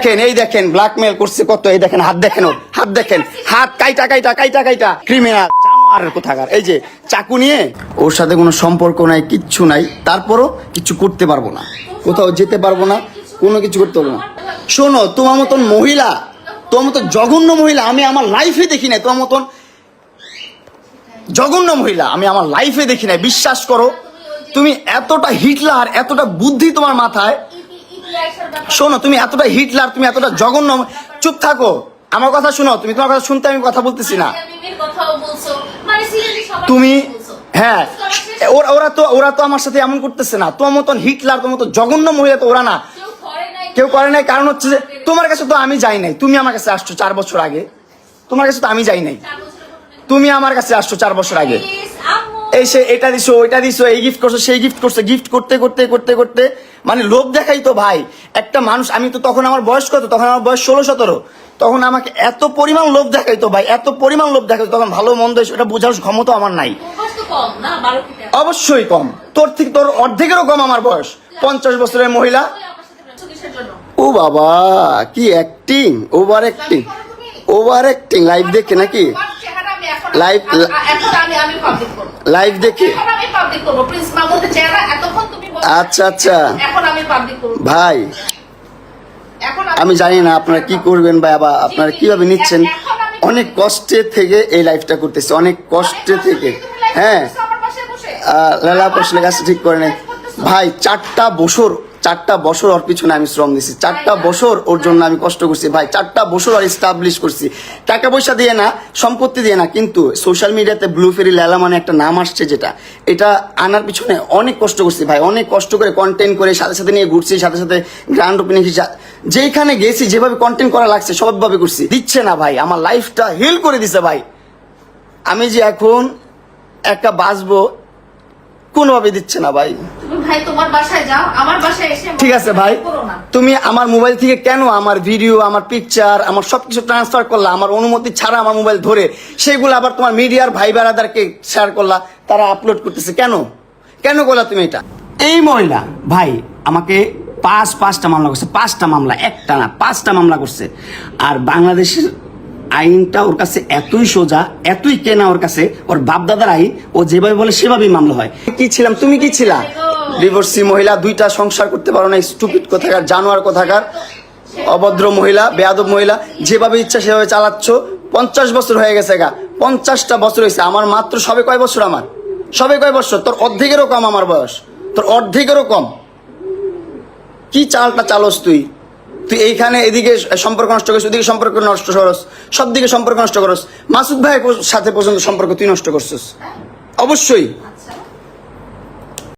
দেখেন, এই দেখেন ব্ল্যাকমেল করছে কত, এই দেখেন, হাত দেখেন ওর, হাত দেখেন, হাত কাইটা কাইটা কাইটা কাইটা। ক্রিমিনাল জানোয়ারের কোথাকার। এই যে, চাকু নিয়ে ওর সাথে কোনো সম্পর্ক নাই, কিচ্ছু নাই, তারপরও কিছু করতে পারব না। কোথাও যেতে পারব না, কোনো কিছু করতে পারব না। শোনো, তোমার মতন মহিলা, তোমার মতো জঘন্য মহিলা আমি আমার লাইফে দেখি নাই, তোমার মতন জঘন্য মহিলা আমি আমার লাইফে দেখি নাই। বিশ্বাস করো, তুমি এতটা হিটলার, এতটা বুদ্ধি তোমার মাথায় শোনো তুমি এতটা হিটলার তুমি এতটা জঘন্য চুপ থাকো। আমার কথা শোনো তুমি তোমার কথা শুনতে আমি কথা বলতেছি না। মানে তুমি হ্যাঁ ওরা ওরা তো ওরা তো আমার সাথে এমন করতেছে না। তোমার মতন হিটলার তোমার মতো জঘন্য মহিলা তো ওরা না। কেউ করে নাই। কারণ হচ্ছে যে তোমার কাছে তো আমি যাই নাই। তুমি আমার কাছে আসছো চার বছর আগে। তোমার কাছে তো আমি যাই নাই। তুমি আমার কাছে আসছো চার বছর আগে। এই সে এটা দিছো ওইটা দিছো এই গিফট করছ সেই গিফট করছ গিফট করতে করতে করতে করতে মানে লোভ দেখাই তো ভাই। একটা মানুষ আমি তো তখন আমার বয়স কত? তখন আমার বয়স ষোলো সতেরো। তখন আমাকে এত পরিমাণ লোভ দেখাই তো ভাই এত পরিমাণ লোভ দেখাইতো তখন ভালো মন্দ সেটা বোঝার ক্ষমতা আমার নাই। অবশ্যই কম। তোর থেকে তোর অর্ধেকেরও কম আমার বয়স। পঞ্চাশ বছরের মহিলা। ও বাবা কি acting over acting over acting live দেখে নাকি? তোমার লাইভ দেখে? আচ্ছা আচ্ছা। ভাই আমি জানি না আপনারা কি করবেন বা আবার আপনারা কীভাবে নিচ্ছেন? অনেক কষ্টে থেকে এই লাইফটা করতেছে অনেক কষ্টে থেকে। হ্যাঁ। লালা কৌশলের কাছে ঠিক করে নেই। ভাই চারটা বছর চারটা বছর ওর পিছনে আমি শ্রম দিছি চারটা বছর ওর জন্য আমি কষ্ট করছি। ভাই, চারটা বছর আর স্টাবলিশ করছি। টাকা পয়সা দিয়ে না, সম্পত্তি দিয়ে না, কিন্তু সোশ্যাল মিডিয়াতে ব্লু ফেরি লেলা মানে একটা নাম আসছে যেটা। এটা আনার পিছনে অনেক কষ্ট করছি ভাই, অনেক কষ্ট করে কন্টেন্ট করে সাথে সাথে নিয়ে ঘুরছি, সাথে সাথে গ্র্যান্ড ওপেনিং যেখানে গেছি, যেভাবে কন্টেন্ট করা লাগছে, সবভাবে করছি। দিচ্ছে না ভাই, আমার লাইফটা হিল করে দিছে ভাই। আমি যে এখন একটা বাঁচবো কোনোভাবে দিচ্ছে না ভাই। তুমি ভাই তোমার বাসায় যাও। আমার বাসায় এসে ঠিক আছে ভাই তুমি আমার মোবাইল থেকে কেন আমার ভিডিও আমার পিকচার আমার সবকিছু ট্রান্সফার করলা আমার অনুমতি ছাড়া আমার মোবাইল ধরে সেগুলো আবার তোমার মিডিয়ার ভাই বেড়াদারকে শেয়ার করলা তারা আপলোড করতেছে কেন? কেন করলা তুমি এটা? এই মহিলা ভাই আমাকে পাঁচ পাঁচটা মামলা করছে পাঁচটা মামলা একটা না পাঁচটা মামলা করছে। আর বাংলাদেশের আইনটা ওর কাছে এতই সোজা এতই কেনা ওর কাছে ওর বাপদাদার আইন ও যেভাবে বলে সেভাবেই মামলা হয়। কি ছিলাম? তুমি কি ছিলা? ডিভোর্সি মহিলা দুইটা সংসার করতে পারো না স্টুপিড কোথাকার জানোয়ার কোথাকার অভদ্র মহিলা বেয়াদব মহিলা যেভাবে ইচ্ছা সেভাবে চালাচ্ছ পঞ্চাশ বছর হয়ে গেছে গা পঞ্চাশটা বছর হয়েছে আমার মাত্র সবে কয় বছর আমার? সবে কয় বছর? তোর অর্ধেকেরও কম আমার বয়স তোর অর্ধেকেরও কম। কি চালটা চালস তুই? তুই এইখানে এদিকে সম্পর্ক নষ্ট করিস, ওদিকে সম্পর্ক নষ্ট করস সব দিকে সম্পর্ক নষ্ট করস। মাসুদ ভাইয়ের সাথে পর্যন্ত সম্পর্ক তুই নষ্ট করছিস। অবশ্যই।